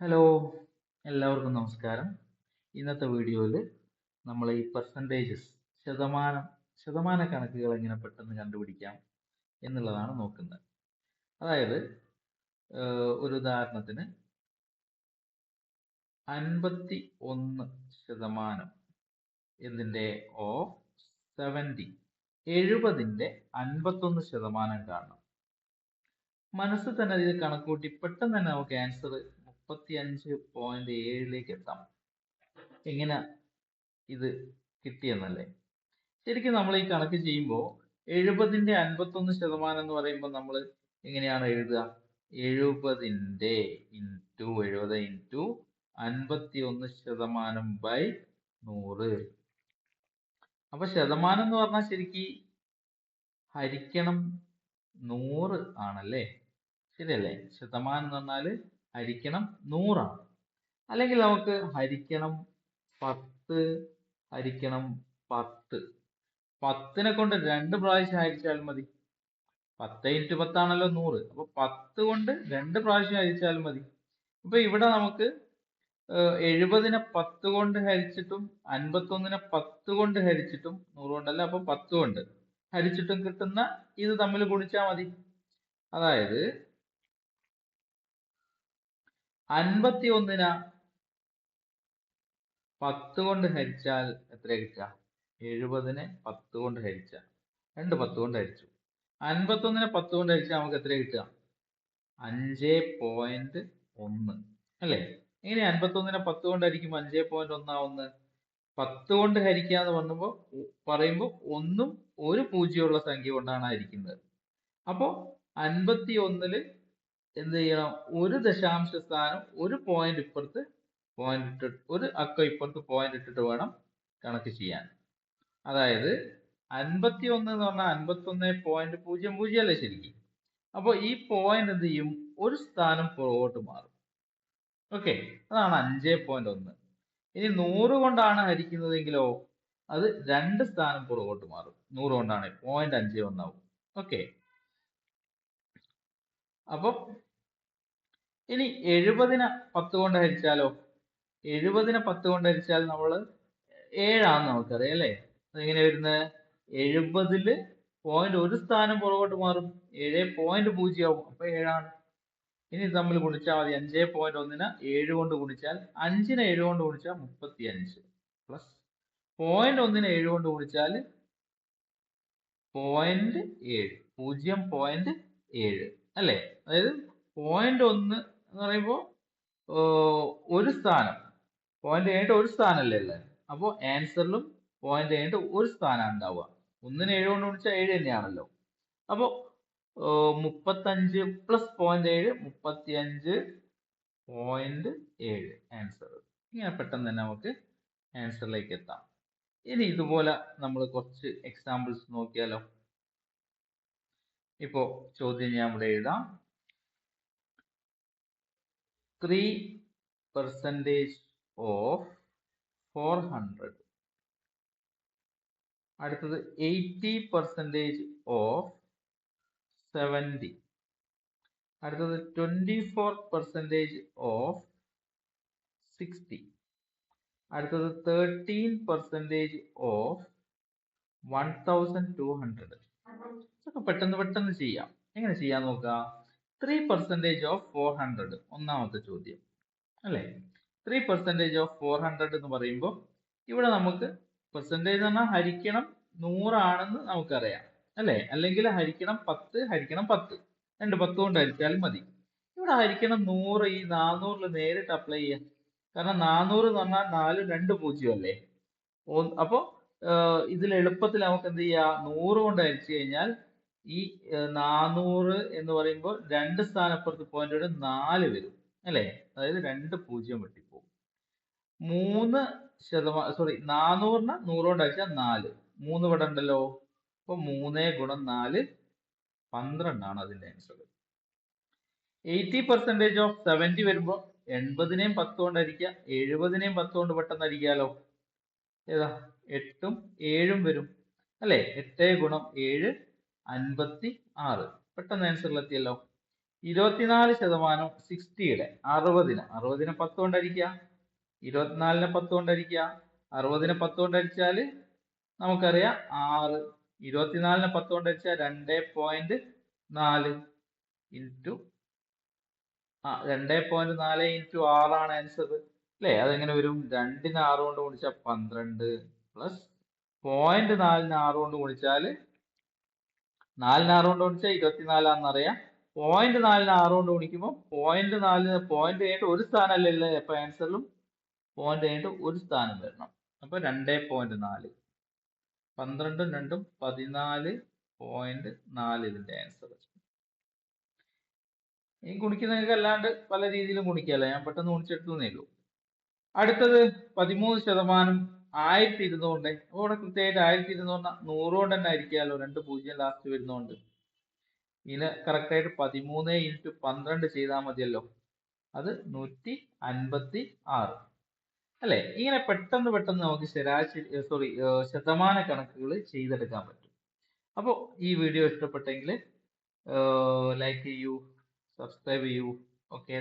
Hello എല്ലാവർക്കും നമസ്കാരം. ഇന്നത്തെ വീഡിയോയിൽ നമ്മൾ ഈ പെർസെന്റേജസ് ശതമാനം ശതമാന കണക്കുകൾ എങ്ങനെ പെട്ടെന്ന് കണ്ടുപിടിക്കാം എന്നുള്ളതാണ് നോക്കുന്നത്. അതായത് ഒരു ഉദാഹരണത്തിന് അൻപത്തി ഒന്ന് ശതമാനം എന്തിന്റെ? ഓഫ് സെവന്റി എഴുപതിന്റെ അൻപത്തൊന്ന് ശതമാനം കാണണം. മനസ്സിൽ തന്നെ ഇത് കണക്കൂട്ടി പെട്ടെന്ന് തന്നെ നമുക്ക് ആൻസർ മുപ്പത്തി അഞ്ച് പോയിന്റ് ഏഴിലേക്ക് എത്താം. എങ്ങനെ ഇത് കിട്ടിയെന്നല്ലേ? ശരിക്കും നമ്മൾ ഈ കണക്ക് ചെയ്യുമ്പോൾ എഴുപതിന്റെ അൻപത്തൊന്ന് ശതമാനം എന്ന് പറയുമ്പോൾ നമ്മൾ എങ്ങനെയാണ് എഴുതുക? എഴുപതിന്റെ ഇന്റു എഴുപത് ഇന്റു അൻപത്തി ഒന്ന് ശതമാനം ബൈ നൂറ്. അപ്പൊ ശതമാനം എന്ന് പറഞ്ഞാൽ ശരിക്ക് ഹരിക്കണം നൂറ് ആണല്ലേ? ശരിയല്ലേ? ശതമാനം എന്ന് പറഞ്ഞാൽ ഹരിക്കണം നൂറാണ്. അല്ലെങ്കിൽ നമുക്ക് ഹരിക്കണം പത്ത് ഹരിക്കണം പത്ത്. പത്തിനെ കൊണ്ട് രണ്ട് പ്രാവശ്യം ഹരിച്ചാൽ മതി. പത്ത് ഇന്റു പത്താണല്ലോ നൂറ്. അപ്പൊ പത്ത് കൊണ്ട് രണ്ട് പ്രാവശ്യം ഹരിച്ചാൽ മതി. ഇപ്പൊ ഇവിടെ നമുക്ക് എഴുപതിനെ പത്ത് കൊണ്ട് ഹരിച്ചിട്ടും അൻപത്തൊന്നിനെ പത്ത് കൊണ്ട് ഹരിച്ചിട്ടും നൂറ് കൊണ്ടല്ല അപ്പൊ പത്ത് കൊണ്ട് ഹരിച്ചിട്ടും കിട്ടുന്ന ഇത് തമ്മിൽ ഗുണിച്ചാൽ മതി. അതായത് അൻപത്തി ഒന്നിന പത്ത് കൊണ്ട് ഹരിച്ചാൽ എത്ര കിട്ടുക എഴുപതിനെ പത്ത് കൊണ്ട് ഹരിച്ച. രണ്ട് പത്ത് കൊണ്ട് ഹരിച്ചു. അൻപത്തൊന്നിനെ പത്ത് കൊണ്ട് ഹരിച്ചാൽ നമുക്ക് എത്ര കിട്ടുക? അഞ്ച് പോയിന്റ് ഒന്ന്. അല്ലേ? എങ്ങനെ അൻപത്തൊന്നിനെ പത്ത് കൊണ്ട് ഹരിക്കുമ്പോൾ അഞ്ച് പോയിന്റ് ഒന്നാവുന്ന പത്ത് കൊണ്ട് ഹരിക്കുക എന്ന് പറയുമ്പോൾ പറയുമ്പോൾ ഒന്നും ഒരു പൂജ്യമുള്ള സംഖ്യ കൊണ്ടാണ് ഹരിക്കുന്നത്. അപ്പോൾ അൻപത്തി ഒന്നിൽ എന്ത് ചെയ്യണം? ഒരു ദശാംശ സ്ഥാനം ഒരു പോയിന്റ് ഇപ്പുറത്ത് പോയിന്റ് ഇട്ടിട്ട് ഒരു അക്കം ഇപ്പുറത്ത് പോയിന്റ് ഇട്ടിട്ട് വേണം കണക്ക് ചെയ്യാൻ. അതായത് അൻപത്തി ഒന്ന് എന്ന് പറഞ്ഞാൽ അൻപത്തി ഒന്ന് പോയിന്റ് പൂജ്യം പൂജ്യം അല്ലേ ശരിക്കും? അപ്പോൾ ഈ പോയിന്റ് എന്ത് ചെയ്യും? ഒരു സ്ഥാനം പുറകോട്ട് മാറും. ഓക്കെ അതാണ് അഞ്ച് പോയിന്റ് ഒന്ന്. ഇനി നൂറ് കൊണ്ടാണ് ഹരിക്കുന്നതെങ്കിലോ അത് രണ്ട് സ്ഥാനം പുറകോട്ട് മാറും. നൂറ് കൊണ്ടാണ് പോയിന്റ് അഞ്ച് ഒന്നാവും. ഓക്കെ അപ്പം ഇനി എഴുപതിനെ പത്ത് കൊണ്ട് ഹരിച്ചാലോ? എഴുപതിനെ പത്ത് കൊണ്ട് ഹരിച്ചാൽ നമ്മൾ ഏഴാന്ന് നമുക്കറിയാം അല്ലേ? അതെങ്ങനെ വരുന്നത്? എഴുപതിൽ പോയിന്റ് ഒരു സ്ഥാനം പുറകോട്ട് മാറും. ഏഴ് പോയിന്റ് പൂജ്യം ആവും അപ്പൊ ഏഴാണ്. ഇനി തമ്മിൽ ഗുണിച്ചാൽ മതി. അഞ്ച് പോയിന്റ് ഒന്നിന് ഏഴ് കൊണ്ട് ഗുണിച്ചാൽ അഞ്ചിന് ഏഴ് കൊണ്ട് ഗുണിച്ചാൽ മുപ്പത്തി അഞ്ച് പ്ലസ് പോയിന്റ് ഒന്നിന് ഏഴ് കൊണ്ട് ഗുണിച്ചാൽ പോയിന്റ് ഏഴ് പൂജ്യം പോയിന്റ് ഏഴ്. അല്ലേ? അതായത് പോയിന്റ് ഒന്ന് എന്ന് പറയുമ്പോൾ ഒരു സ്ഥാനം. പോയിന്റ് ഏഴ് ഒരു സ്ഥാനമല്ലേ ഉള്ളത്? അപ്പോൾ ആൻസറിലും പോയിന്റ് ഏഴ് ഒരു സ്ഥാനമാണ് ഉണ്ടാവുക. ഒന്നിന് ഏഴ് കൊണ്ട് വിളിച്ചാൽ ഏഴ് തന്നെയാണല്ലോ. അപ്പോൾ മുപ്പത്തഞ്ച് പ്ലസ് പോയിന്റ് ഏഴ് മുപ്പത്തി അഞ്ച് പോയിന്റ് ഏഴ്. ആൻസർ ഇങ്ങനെ പെട്ടെന്ന് തന്നെ നമുക്ക് ആൻസറിലേക്ക് എത്താം. ഇനി ഇതുപോലെ നമ്മൾ കുറച്ച് എക്സാമ്പിൾസ് നോക്കിയാലോ? ഇപ്പോ ചോദ്യം ഞാൻ ഇവിടെ എഴുതാം. Three percentage of four hundred അടുത്തത് എയ്റ്റി പെർസെന്റേജ് ഓഫ് സെവന്റി അടുത്തത് twenty four percentage of sixty അടുത്തത് thirteen percentage of one thousand two hundred പെട്ടെന്ന് പെട്ടെന്ന് ചെയ്യാം. എങ്ങനെ ചെയ്യാൻ നോക്കുക three percentage of four hundred ഒന്നാമത്തെ ചോദ്യം. അല്ലേ? Three percentage of four hundred എന്ന് പറയുമ്പോൾ ഇവിടെ നമുക്ക് പെർസെന്റേജ് എന്ന് പറഞ്ഞാൽ ഹരിക്കണം നൂറാണെന്ന് നമുക്കറിയാം. അല്ലേ? അല്ലെങ്കിൽ ഹരിക്കണം പത്ത് ഹരിക്കണം പത്ത്. രണ്ട് പത്ത് കൊണ്ട് ഹരിച്ചാലും മതി. ഇവിടെ ഹരിക്കണം നൂറ് ഈ നാനൂറിൽ നേരിട്ട് അപ്ലൈ ചെയ്യാം. കാരണം നാനൂറ് എന്ന് പറഞ്ഞാൽ നാല് രണ്ട് പൂജ്യം അല്ലേ? അപ്പോൾ ഇതിൽ എളുപ്പത്തിൽ നമുക്ക് എന്ത് ചെയ്യാം? നൂറ് കൊണ്ട് ഹരിച്ചു കഴിഞ്ഞാൽ ഈ നാനൂറ് എന്ന് പറയുമ്പോൾ രണ്ട് സ്ഥാനപ്പുറത്ത് പോയിന്റ് നാല് വരും അല്ലേ? അതായത് രണ്ട് പൂജ്യം വെട്ടിപ്പോകും മൂന്ന് ശതമാനം സോറി നാനൂറിന് നൂറോണ്ട് ഹരിച്ചാൽ നാല്. മൂന്ന് ഇവിടെ ഉണ്ടല്ലോ. അപ്പൊ മൂന്ന് ഗുണം നാല് പന്ത്രണ്ടാണ് അതിന്റെ answer eighty percentage of seventy വരുമ്പോൾ എൺപതിനെയും പത്ത് കൊണ്ട് അരിക്കുക എഴുപതിനെയും പത്ത് കൊണ്ട് പെട്ടെന്ന് അരിക്കാലോ ഏതാ? എട്ടും ഏഴും വരും അല്ലേ? എട്ട് ഗുണം ഏഴ് അൻപത്തി ആറ് പെട്ടെന്ന് ആൻസറിലെത്തിയല്ലോ ഇരുപത്തിനാല് ശതമാനം സിക്സ്റ്റിയുടെ അറുപതിന്. അറുപതിനെ പത്ത് കൊണ്ടടിക്കുക. ഇരുപത്തിനാലിനെ പത്ത് കൊണ്ടടിക്കുക. അറുപതിനെ പത്ത് കൊണ്ടടിച്ചാൽ നമുക്കറിയാം ആറ്. ഇരുപത്തിനാലിനെ പത്ത് കൊണ്ടടിച്ചാൽ രണ്ട് പോയിന്റ് നാല് ഇന്റു ആ രണ്ട് പോയിന്റ് നാല് ഇന്റു ആറാണ് ആൻസർ അല്ലേ? അതെങ്ങനെ വരും? രണ്ടിന് ആറ് കൊണ്ട് ഗുണിച്ചാൽ പന്ത്രണ്ട്. പ്ലസ് പോയിന്റ് നാലിന് ആറ് കൊണ്ട് ഗുണിച്ചാൽ നാലിന് ആറ് കൊണ്ട് ഗുണിച്ചാൽ ഇരുപത്തിനാലാണെന്നറിയാം പോയിന്റ് നാലിന് ആറ് കൊണ്ട് ഗുണിക്കുമ്പോൾ പോയിന്റ് നാലിന് പോയിന്റ് കഴിഞ്ഞിട്ട് ഒരു സ്ഥാനമല്ലേ അപ്പൊ ആൻസറിലും പോയിന്റ് കഴിഞ്ഞിട്ട് ഒരു സ്ഥാനം വരണം. അപ്പൊ രണ്ടേ പോയിന്റ് നാല്. പന്ത്രണ്ടും രണ്ടും പതിനാല് പോയിന്റ് നാല് ഇതിന്റെ ആൻസർ ഈ ഗുണിക്കുന്നതൊക്കെ അല്ലാണ്ട് പല രീതിയിലും ഗുണിക്കാമല്ലോ ഞാൻ പെട്ടെന്ന് ഗുണിച്ചെടുത്തേ ഉള്ളൂ. അടുത്തത് പതിമൂന്ന് ശതമാനം ആയിരത്തി ഇരുന്നൂറിന്റെ ഇവിടെ കൃത്യമായിട്ട് ആയിരത്തി ഇരുന്നൂറിന് നൂറ് കൊണ്ട് തന്നെ ആയിരിക്കാമല്ലോ രണ്ട് പൂജ്യം ലാസ്റ്റ് വരുന്നോണ്ട്. ഇതിന് കറക്റ്റ് ആയിട്ട് പതിമൂന്ന് ഇന്റു പന്ത്രണ്ട് ചെയ്താൽ മതിയല്ലോ. അത് നൂറ്റി അൻപത്തി ആറ് അല്ലെ? ഇങ്ങനെ പെട്ടെന്ന് പെട്ടെന്ന് നമുക്ക് ശരാശരി സോറി ശതമാന കണക്കുകൾ ചെയ്തെടുക്കാൻ പറ്റും. അപ്പോൾ ഈ വീഡിയോ ഇഷ്ടപ്പെട്ടെങ്കിൽ ലൈക്ക് ചെയ്യൂ സബ്സ്ക്രൈബ് ചെയ്യൂ. ഓക്കെ